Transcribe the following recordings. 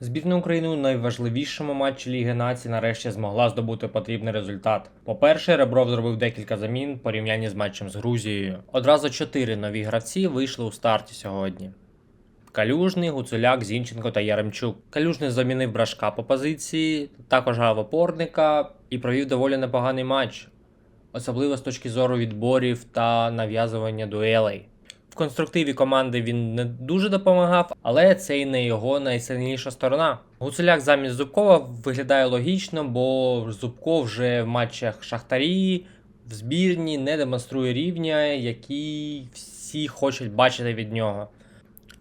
Збірна України у найважливішому матчі Ліги Націй нарешті змогла здобути потрібний результат. По-перше, Ребров зробив декілька замін в порівнянні з матчем з Грузією. Одразу чотири нові гравці вийшли у старті сьогодні. Калюжний, Гуцуляк, Зінченко та Яремчук. Калюжний замінив брашка по позиції, також грав опорника і провів доволі непоганий матч, особливо з точки зору відборів та нав'язування дуелей. Конструктиві команди він не дуже допомагав, але це і не його найсильніша сторона. Гуцуляк замість Зубкова виглядає логічно, бо Зубков вже в матчах Шахтарі в збірні не демонструє рівня, який всі хочуть бачити від нього.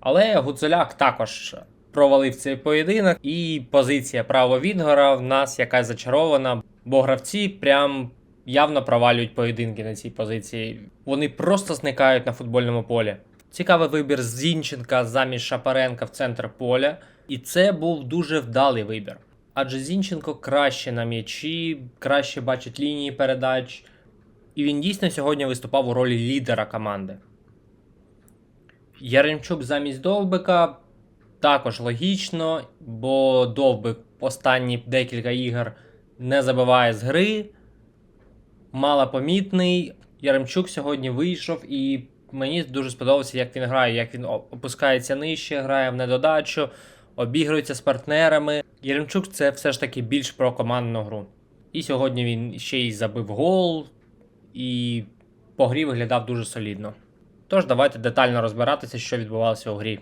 Але Гуцуляк також провалив цей поєдинок, і позиція право Відгора в нас якась зачарована, бо гравці прям явно провалюють поєдинки на цій позиції. Вони просто зникають на футбольному полі. Цікавий вибір Зінченка замість Шапаренка в центр поля, і це був дуже вдалий вибір. Адже Зінченко краще на м'ячі, краще бачить лінії передач, і він дійсно сьогодні виступав у ролі лідера команди. Яремчук замість Довбика також логічно, бо Довбик останні декілька ігор не забиває з гри, малопомітний. Яремчук сьогодні вийшов, і мені дуже сподобалося, як він грає, як він опускається нижче, грає в недодачу, обігрується з партнерами. Яремчук це все ж таки більш про командну гру. І сьогодні він ще й забив гол, і по грі виглядав дуже солідно. Тож давайте детально розбиратися, що відбувалося у грі.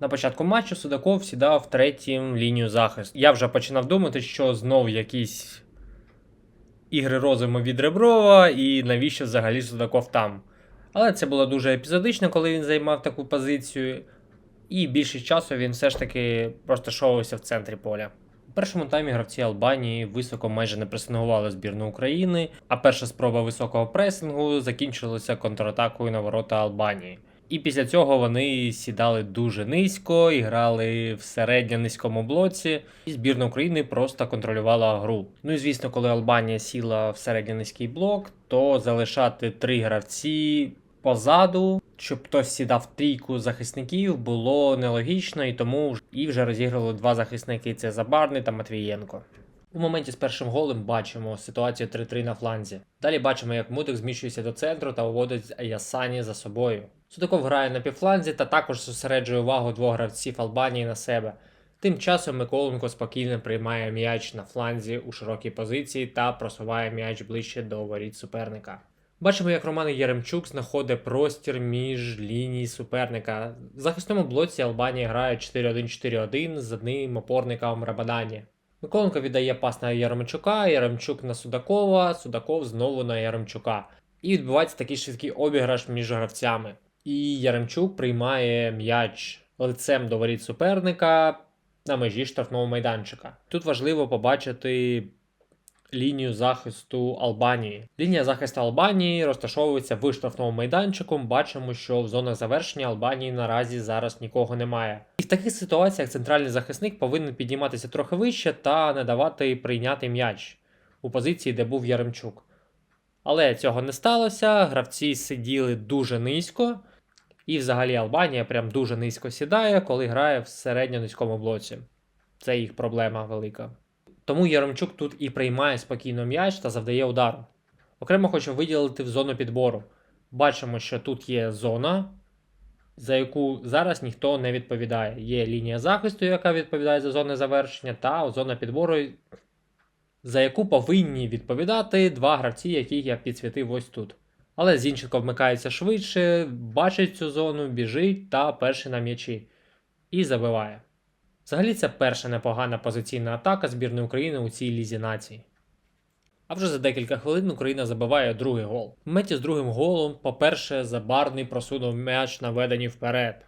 На початку матчу Судаков сідав третім лінію захисту. Я вже починав думати, що знов якісь ігри розуму від Реброва, і навіщо взагалі Судаков там. Але це було дуже епізодично, коли він займав таку позицію. І більшість часу він все ж таки просто в центрі поля. У першому таймі гравці Албанії високо майже не пресингували збірну України, а перша спроба високого пресингу закінчилася контратакою на ворота Албанії. І після цього вони сідали дуже низько і грали в середньо-низькому блоці, і збірна України просто контролювала гру. Ну і звісно, коли Албанія сіла в середньо-низький блок, то залишати три гравці позаду, щоб хтось сідав трійку захисників, було нелогічно, і тому і вже розіграли два захисники: це Забарний та Матвієнко. У моменті з першим голем бачимо ситуацію 3-3 на фланзі. Далі бачимо, як Мудик зміщується до центру та виводить Ясані за собою. Судаков грає на півфланзі та також зосереджує увагу двох гравців Албанії на себе. Тим часом Миколенко спокійно приймає м'яч на фланзі у широкій позиції та просуває м'яч ближче до воріт суперника. Бачимо, як Роман Яремчук знаходить простір між ліній суперника. В захисному блоці Албанія грає 4-1-4-1 з одним опорником Рабадані. Миколенко віддає пас на Яремчука, Яремчук на Судакова, Судаков знову на Яремчука. І відбувається такий швидкий обіграш між гравцями. І Яремчук приймає м'яч лицем до воріт суперника на межі штрафного майданчика. Тут важливо побачити лінію захисту Албанії. Лінія захисту Албанії розташовується в штрафному майданчику. Бачимо, що в зонах завершення Албанії наразі зараз нікого немає. І в таких ситуаціях центральний захисник повинен підніматися трохи вище та не давати прийняти м'яч у позиції, де був Яремчук. Але цього не сталося. Гравці сиділи дуже низько. І взагалі Албанія прям дуже низько сідає, коли грає в середньо-низькому блоці. Це їх проблема велика. Тому Яремчук тут і приймає спокійно м'яч та завдає удару. Окремо хочу виділити в зону підбору. Бачимо, що тут є зона, за яку зараз ніхто не відповідає. Є лінія захисту, яка відповідає за зони завершення, та зона підбору, за яку повинні відповідати два гравці, яких я підсвітив ось тут. Але Зінченко вмикається швидше, бачить цю зону, біжить та перший на м'ячі. І забиває. Взагалі, це перша непогана позиційна атака збірної України у цій лізі націй. А вже за декілька хвилин Україна забиває другий гол. В меті з другим голом, по-перше, Забарний просунув м'яч на веденні вперед.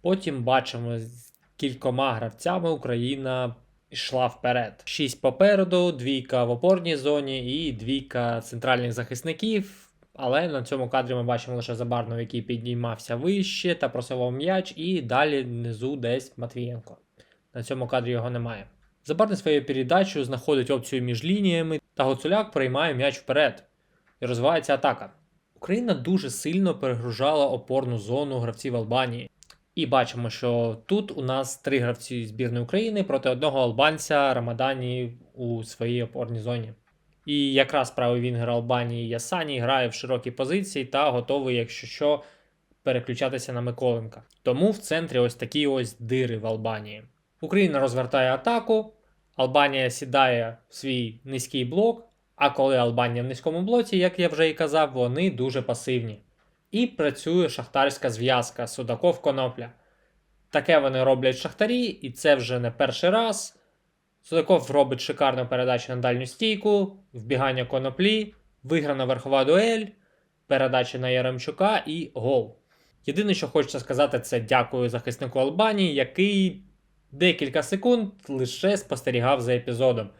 Потім бачимо, з кількома гравцями Україна йшла вперед. Шість попереду, двійка в опорній зоні і двійка центральних захисників. Але на цьому кадрі ми бачимо лише Забарного, який піднімався вище та просував м'яч, і далі внизу десь Матвієнко. На цьому кадрі його немає. Забарний своєю передачею знаходить опцію між лініями, та Гоцуляк приймає м'яч вперед. І розвивається атака. Україна дуже сильно перегружала опорну зону гравців Албанії. І бачимо, що тут у нас три гравці збірної України проти одного албанця Рамадані у своїй опорній зоні. І якраз правий вінгер Албанії Ясані грає в широкій позиції та готовий, якщо що, переключатися на Миколенка. Тому в центрі ось такі ось дири в Албанії. Україна розвертає атаку, Албанія сідає в свій низький блок. А коли Албанія в низькому блоці, як я вже і казав, вони дуже пасивні. І працює шахтарська зв'язка Судаков Конопля. Таке вони роблять шахтарі, і це вже не перший раз. Судаков робить шикарну передачу на дальню стійку, вбігання коноплі, виграна верхова дуель, передача на Яремчука і гол. Єдине, що хочеться сказати, це дякую захиснику Албанії, який декілька секунд лише спостерігав за епізодом.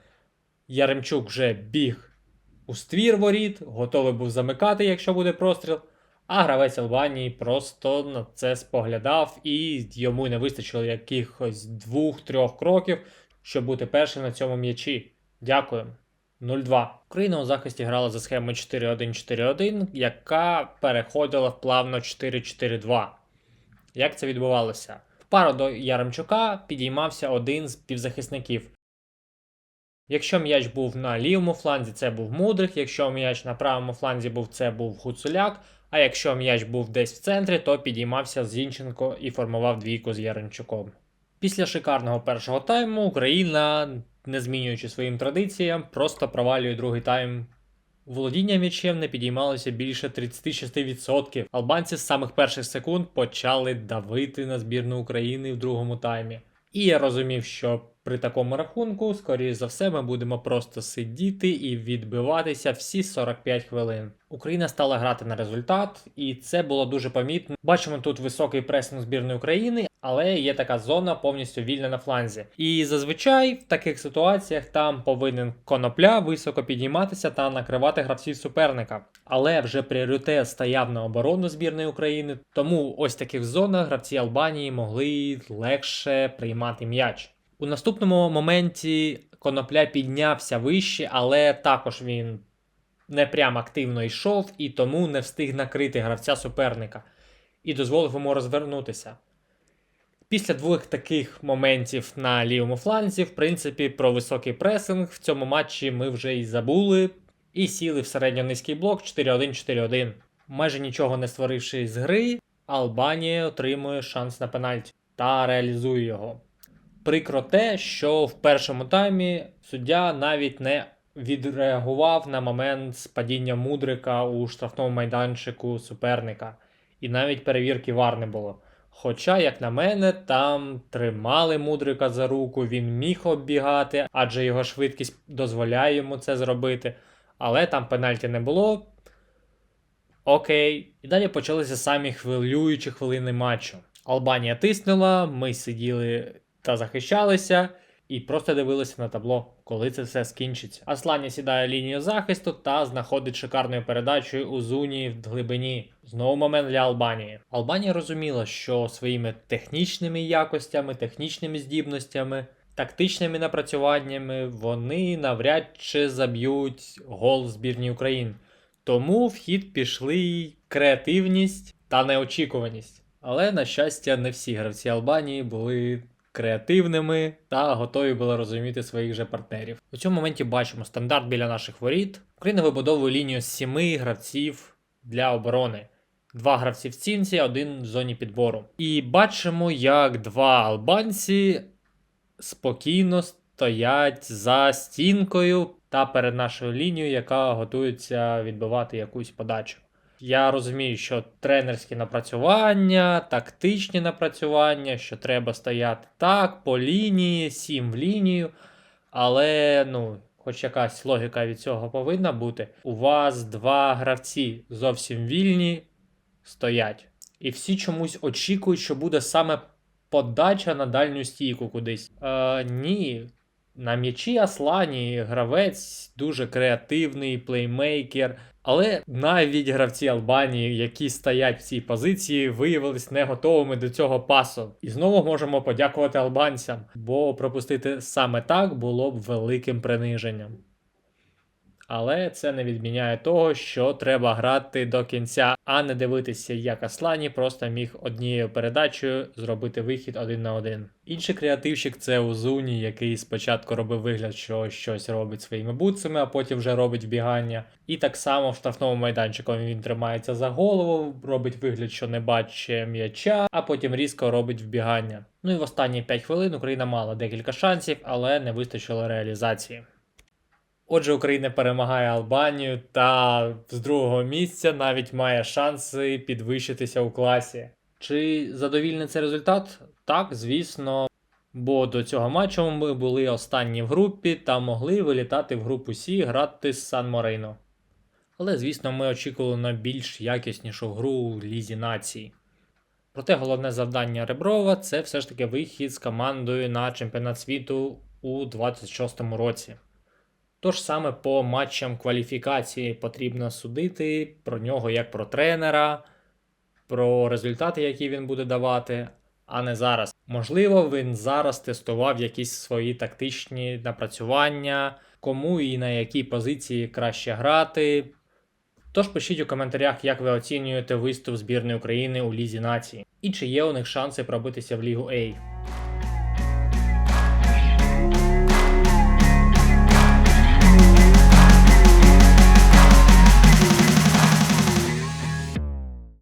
Яремчук вже біг у ствір воріт, готовий був замикати, якщо буде простріл. А гравець Албанії просто на це споглядав, і йому не вистачило якихось двох-трьох кроків, щоб бути першим на цьому м'ячі. Дякую. 0-2. Україна у захисті грала за схемою 4-1-4-1, яка переходила в плавно 4-4-2. Як це відбувалося? Пару до Яремчука підіймався один з півзахисників. Якщо м'яч був на лівому фланзі, це був Мудрик, якщо м'яч на правому фланзі був, це був Гуцуляк, а якщо м'яч був десь в центрі, то підіймався Зінченко і формував двійку з Яремчуком. Після шикарного першого тайму Україна, не змінюючи своїм традиціям, просто провалює другий тайм. Володіння м'ячем не підіймалося більше 36%. Албанці з самих перших секунд почали давити на збірну України в другому таймі. І я розумів, що при такому рахунку, скоріш за все, ми будемо просто сидіти і відбиватися всі 45 хвилин. Україна стала грати на результат, і це було дуже помітно. Бачимо тут високий пресинг збірної України, але є така зона повністю вільна на фланзі. І зазвичай в таких ситуаціях там повинен конопля високо підійматися та накривати гравців суперника. Але вже пріоритет стояв на оборону збірної України, тому ось таких зонах гравці Албанії могли легше приймати м'яч. У наступному моменті конопля піднявся вище, але також він не прям активно йшов і тому не встиг накрити гравця суперника і дозволив йому розвернутися. Після двох таких моментів на лівому фланзі, в принципі, про високий пресинг в цьому матчі ми вже і забули, і сіли в середньонизький блок 4-1-4-1. Майже нічого не створивши з гри, Албанія отримує шанс на пенальті та реалізує його. Прикро те, що в першому таймі суддя навіть не відреагував на момент спадіння мудрика у штрафному майданчику суперника, і навіть перевірки вар не було. Хоча, як на мене, там тримали мудрика за руку, він міг оббігати, адже його швидкість дозволяє йому це зробити. Але там пенальті не було. Окей. І далі почалися самі хвилюючі хвилини матчу. Албанія тиснула, ми сиділи та захищалися, і просто дивилися на табло, коли це все скінчиться. Аслані сідає лінію захисту та знаходить шикарною передачею у зуні в глибині. Знову момент для Албанії. Албанія розуміла, що своїми технічними якостями, технічними здібностями, тактичними напрацюваннями вони навряд чи заб'ють гол в збірній України. Тому в хід пішли креативність та неочікуваність. Але, на щастя, не всі гравці Албанії були креативними та готові були розуміти своїх же партнерів. У цьому моменті бачимо стандарт біля наших воріт. Україна вибудовує лінію сіми гравців для оборони. Два гравці в цінці, один в зоні підбору. І бачимо, як два албанці спокійно стоять за стінкою та перед нашою лінією, яка готується відбивати якусь подачу. Я розумію, що тренерські напрацювання, тактичні напрацювання, що треба стояти так, по лінії, сім в лінію. Але, ну, хоч якась логіка від цього повинна бути. У вас два гравці зовсім вільні стоять. І всі чомусь очікують, що буде саме подача на дальню стійку кудись. Е, ні. На м'ячі Аслані гравець дуже креативний, плеймейкер. Але навіть гравці Албанії, які стоять в цій позиції, виявились не готовими до цього пасу. І знову можемо подякувати албанцям, бо пропустити саме так було б великим приниженням. Але це не відміняє того, що треба грати до кінця, а не дивитися, як Аслані просто міг однією передачею зробити вихід один на один. Інший креативщик це Узуні, який спочатку робив вигляд, що щось робить своїми бутсами, а потім вже робить вбігання. І так само в штрафному майданчику він тримається за голову, робить вигляд, що не бачить м'яча, а потім різко робить вбігання. Ну і в останні 5 хвилин Україна мала декілька шансів, але не вистачило реалізації. Отже, Україна перемагає Албанію та з другого місця навіть має шанси підвищитися у класі. Чи задовільний це результат? Так, звісно. Бо до цього матчу ми були останні в групі та могли вилітати в групу Сі грати з Сан Морино. Але, звісно, ми очікували на більш якіснішу гру у Лізі націй. Проте головне завдання Реброва це все ж таки вихід з командою на чемпіонат світу у 26-му році. Тож саме по матчам кваліфікації потрібно судити про нього як про тренера, про результати, які він буде давати, а не зараз. Можливо, він зараз тестував якісь свої тактичні напрацювання, кому і на якій позиції краще грати. Тож пишіть у коментарях, як ви оцінюєте виступ збірної України у Лізі нації, і чи є у них шанси пробитися в Лігу А.